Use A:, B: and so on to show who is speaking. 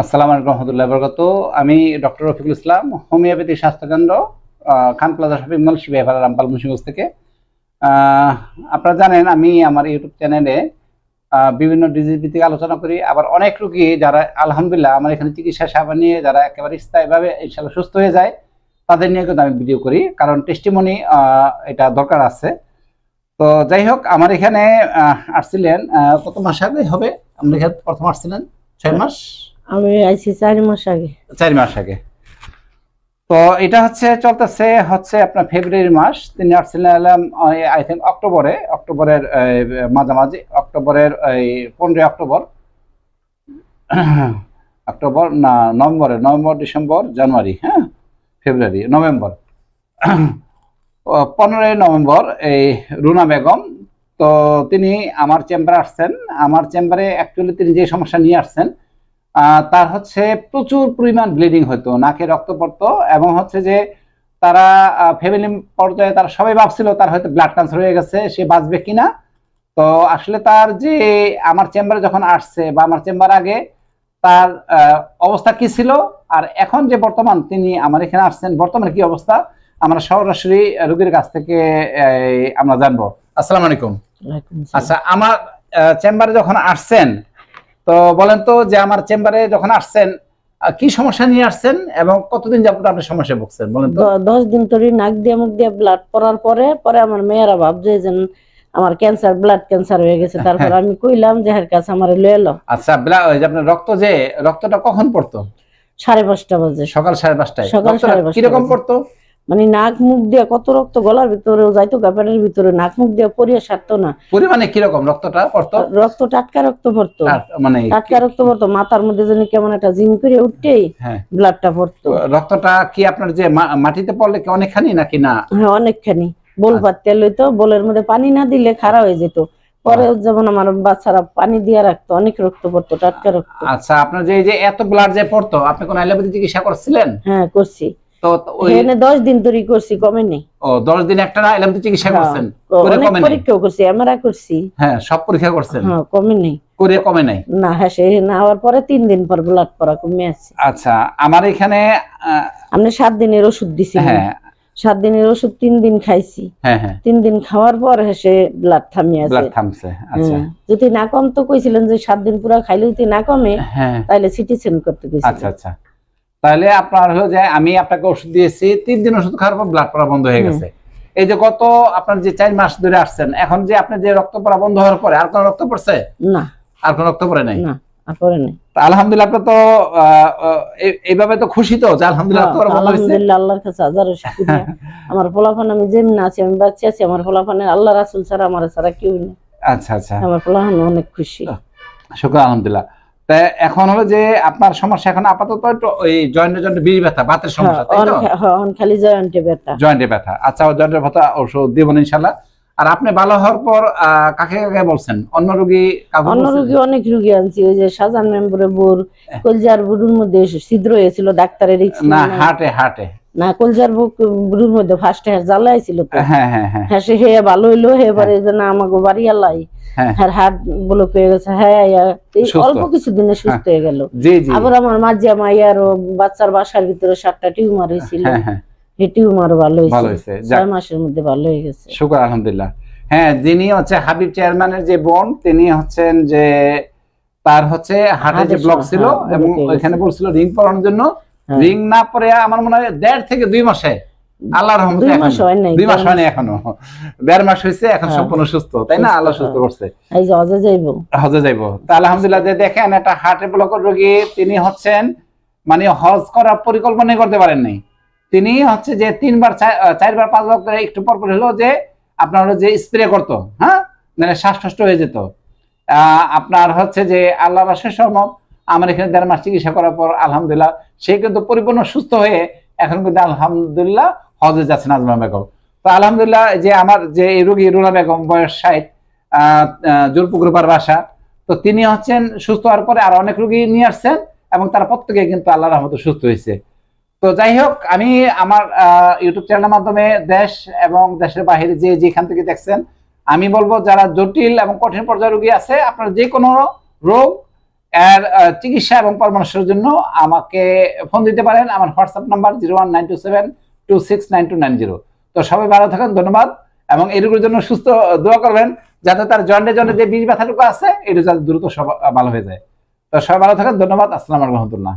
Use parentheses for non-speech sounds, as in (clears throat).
A: আসসালামু আলাইকুম রহমতুল্লাহ বরকত আমি ডক্টর রফিকুল ইসলাম, হোমিওপ্যাথি স্বাস্থ্যকেন্দ্র Khan plaza shopping mall Shibaipara Rampal Munshiganj থেকে। আপনারা জানেন আমি আমার ইউটিউব চ্যানেলে বিভিন্ন ডিজিজ ভিত্তিক আলোচনা করি। আবার অনেক রোগী যারা আলহামদুলিল্লাহ আমার এখানে চিকিৎসা সেবা নিয়ে যারা একেবারে স্থায়ীভাবে ইনশাল্লাহ সুস্থ হয়ে যায়, তাদের নিয়ে কিন্তু আমি ভিডিও করি। কারণ টেস্টিমনি এটা দরকার আছে। তো যাই হোক, আমার এখানে আসছিলেন কত মাস আগে হবে? আপনি এখানে প্রথম আসছিলেন, ছয় মাস?
B: আমি আইছি চার মাস আগে।
A: চার মাস আগে। তো এটা হচ্ছে, চলতেছে হচ্ছে আপনার ফেব্রুয়ারি মাস। তিনি আসছিলেন আই থিঙ্ক অক্টোবরে। অক্টোবরের মাঝামাঝি। অক্টোবরের, এই, পনেরোই অক্টোবর। (clears throat) অক্টোবর, না নভেম্বরে নভেম্বর, ডিসেম্বর, জানুয়ারি হ্যাঁ? ফেব্রুয়ারি নভেম্বর। (clears throat) পনেরোই নভেম্বর, এই, রুনা বেগম। তো তিনি আমার চেম্বারে আসছেন। আমার চেম্বারে অ্যাকচুয়ালি তিনি যে সমস্যা নিয়ে আসছেন তার হচ্ছে প্রচুর পরিমাণ ব্লিডিং হতো নাকে রক্ত পড়তো এবং হচ্ছে যে তারা ফ্যামিলি পর্যায়ে তারা সবাই ভাবছিল তার হয়তো ব্লাড ক্যান্সার হয়ে গেছে সে বাঁচবে কিনা। তো আসলে তার যে আমার চেম্বারে যখন আসছে বা আমার চেম্বার আগে তার অবস্থা কি ছিল? আর এখন যে বর্তমান তিনি আমার এখানে আসছেন বর্তমানে কি অবস্থা? আমরা সরাসরি রোগীর কাছ থেকে আমরা জানব। আসসালামু আলাইকুম। আচ্ছা আমার চেম্বারে যখন আসছেন তো বলেন তো যে আমার চেম্বারে যখন আসছেন কি সমস্যা নিয়ে আসছেন এবং কতদিন যাবত আপনি সমস্যা ভুগছেন? বলেন তো।
B: দশ দিন ধরে নাক দিয়ে মুখ দিয়ে ব্লাড পড়ার পরে পরে আমার মেয়েরা ভাবছে যে আমার ক্যান্সার ব্লাড ক্যান্সার হয়ে গেছে। তারপর (laughs) আমি কইলাম যে এর কাছে আমার লয়ে এলো
A: আচ্ছা ব্লা- ওই যে আপনার রক্ত যে রক্তটা কখন পড়তো?
B: সাড়ে পাঁচটা বাজে।
A: সকাল সাড়ে পাঁচটায়।
B: সকাল সাড়ে
A: কীরকম পড়তো?
B: মানে নাক মুখ দিয়ে কত রক্ত গলার ভিতরেও যাইতো কাপড়ের ভিতরে নাক মুখ দিয়ে পরিয়ে সারতো না।
A: পরিমাণে কীরকম? রক্তটা পড়তো?
B: রক্ত টাটকা রক্ত পড়তো।
A: মানে
B: টাটকা রক্ত পড়তো মাথার মধ্যে যেন কেমন একটা জিম করে উঠতেই
A: হ্যাঁ।
B: ব্লাডটা পড়তো।
A: রক্তটা কি আপনার যে মাটিতে পড়লে কি অনেকখানি নাকি না?
B: হ্যাঁ অনেকখানি। বোল
A: আচ্ছা।
B: পাততে লইতো বোলের মধ্যে পানি না দিলে খারাপ হয়ে যেত। পরে যেমন আমার বাচ্চারা পানি দিয়ে রাখতো অনেক রক্ত পড়তো টাটকা রক্ত।
A: আচ্ছা আপনার যে এই যে এত ব্লাড যে পড়তো আপনি কোন অ্যালোপ্যাথি চিকিৎসা করছিলেন?
B: হ্যাঁ করছি।
A: তো
B: এখানে দশ দিন ধরে করছি কমে নেই।
A: ও দশ দিন একটা না অ্যালোপ্যাথি চিকিৎসা
B: হ্যাঁ,
A: করছেন।
B: তো
A: করে কমে নাই?
B: পরীক্ষাও করছি এমআরআই করছি।
A: হ্যাঁ সব পরীক্ষা করছেন?
B: হ্যাঁ কমে নেই।
A: করে কমে নাই?
B: না হ্যাঁ সে না হওয়ার পরে তিন দিন পর ব্লাড পড়া কমে আছে।
A: আচ্ছা আমার এখানে
B: আপনি সাত দিনের ওষুধ দিছি।
A: হ্যাঁ।
B: সাত দিনের ওষুধ তিন দিন খাইছি।
A: হ্যাঁ হ্যাঁ।
B: তিন দিন খাওয়ার পর সে ব্লাড থামিয়ে আছে।
A: আচ্ছা।
B: যদি না কমতো কইছিলেন যে সাত দিন পুরো খাইলে যদি না কমে
A: হ্যাঁ।
B: তাহলে সিটি সেন্ড করতে
A: আচ্ছা আচ্ছা। তাহলে আপনার হয়ে যায় আমি আপনাকে ওষুধ দিয়েছি তিন দিন ওষুধ খাওয়ার পর ব্লাড পড়া বন্ধ হয়ে গেছে। এই যে গত আপনার যে চার মাস ধরে আসছেন এখন যে আপনি যে রক্ত পড়া বন্ধ হওয়ার পরে আর কোন রক্ত পড়ছে?
B: না।
A: আর কোন রক্ত পড়ে নাই?
B: না আর পরে নেই।
A: আলহামদুলিল্লাহ আপনি তো আহ, আহ, এই- এইভাবে তো খুশি তো যে আলহামদুলিল্লাহ রক্ত পড়া হয়েছে।
B: আলহামদুলিল্লাহ আল্লাহর কাছে হাজারো শুকরিয়া। (laughs) আমার আমি যেমন আছি আমি বাচ্চা আছি আমার আল্লাহ রাসুল ছাড়া আমার ছাড়া কেউ নেই।
A: আচ্ছা আচ্ছা।
B: আমার অনেক খুশি।
A: শুক্র আলহামদুলিল্লাহ। তা এখন হলো যে আপনার সমস্যা এখন আপাতত ওই জয়েন্টে জয়েন্টে বিড়ি ব্যথা বাতের
B: হ্যাঁ,
A: সমস্যা তাই তো?
B: হ্যাঁ, খালি জয়ন্টে ব্যথা।
A: জয়েন্টে ব্যথা। আচ্ছা ও জয়েন্টের ব্যথা ওষুধ দিব না ইনশাল্লাহ। আর আপনি ভালো হওয়ার পর আহ, কাকে কাকে বলছেন? অন্য রোগী
B: অন্য? রোগী অনেক রোগী আনছি ওই যে সাজান মেম্বরে বোর। কলজার বুড়ুর মধ্যে ছিদ্র হয়েছিল ডাক্তারের
A: না হার্টে হার্টে।
B: না কলজার বুক বুড়ুর মধ্যে ফার্স্ট হ্যাঁ জ্বালাইছিল তো।
A: হ্যাঁ হ্যাঁ হ্যাঁ
B: হ্যাঁ। সে হে ভালো হইল হে এবারে যে না আমাকে বাড়ি আল্লাহ
A: হ্যাঁ।
B: হ্যাঁ হার্ট ব্লক হয়ে গেছে। হ্যাঁ এই
A: সুস্থ।
B: অল্প কিছুদিনে সুস্থ হয়ে গেল।
A: জি জি।
B: আবার আমার মাঝে মাইয়ার বাচ্চার বাসার ভিতরে সাতটা টিউমার হয়েছিল
A: হ্যাঁ হ্যাঁ।
B: এই টিউমার ভালো হয়েছে ছয় মাসের মধ্যে ভালো হয়ে গেছে।
A: শুক্র আলহামদুলিল্লাহ। হ্যাঁ যিনি হচ্ছে হাবিব চেয়ারম্যানের যে বোন তিনি হচ্ছেন যে তার হচ্ছে হার্টে যে ব্লক ছিল
B: হ্যাঁ,
A: এবং ওইখানে বলছিল রিং পরানোর জন্য।
B: হ্যাঁ।
A: রিং না পরে আমার মনে হয় দেড় থেকে দুই মাসে। আল্লাহর রহমতে
B: দুই মাস হয়
A: হয়নি এখনও। দেড় মাস হয়েছে এখন
B: হ্যাঁ।
A: সম্পূর্ণ সুস্থ তাই না? আল্লাহ সুস্থ
B: হ্যাঁ।
A: করছে।
B: এই যে
A: হজে যাইবো। তা আলহামদুলিল্লাহ যে দেখেন একটা হার্টের ব্লকের রোগী তিনি হচ্ছেন মানে হজ করার পরিকল্পনাই করতে পারেন নাই। তিনি হচ্ছে যে তিনবার চারবার পাঁচবার করে একটু পর পর হলো যে আপনার হলো যে স্প্রে করতো হ্যাঁ? মানে শ্বাসকষ্ট হয়ে যেত। আহ, আপনার হচ্ছে যে আল্লাহ রাশের সময় আমার এখানে দেড় মাস চিকিৎসা করার পর, আলহামদুলিল্লাহ, সে কিন্তু পরিপূর্ণ সুস্থ হয়ে এখন কিন্তু আলহামদুলিল্লাহ হজে যাচ্ছে নাজমা বেগম। তো আলহামদুলিল্লাহ যে আমার যে এই রোগী রুনা বেগম, বয়স ষাট জোরপুকুরপার বাসা, তো তিনি হচ্ছেন সুস্থ হওয়ার পরে আর অনেক রোগী নিয়ে আসছেন এবং তারা প্রত্যেকে কিন্তু আল্লাহ রহমতে সুস্থ হয়েছে। তো যাই হোক, আমি আমার ইউটিউব চ্যানেলের মাধ্যমে দেশ এবং দেশের বাইরে যে যেখান থেকে দেখছেন, আমি বলব যারা জটিল এবং কঠিন পর্যায়ে রোগী আছে, আপনার যে কোনো রোগ এর চিকিৎসা এবং পরামর্শের জন্য আমাকে ফোন দিতে পারেন। আমার WhatsApp number zero one nine two seven two six nine two nine zero. তো সবাই ভালো থাকেন, ধন্যবাদ। এবং এই জন্য সুস্থ দোয়া করবেন যাতে তার জন্ডে জন্ডে যে বীজ ব্যথাটুকু আছে, এটা যাতে দ্রুত সব ভালো হয়ে যায়। তো সবাই ভালো থাকেন, ধন্যবাদ। আসসালাম রহমতুল্লাহ।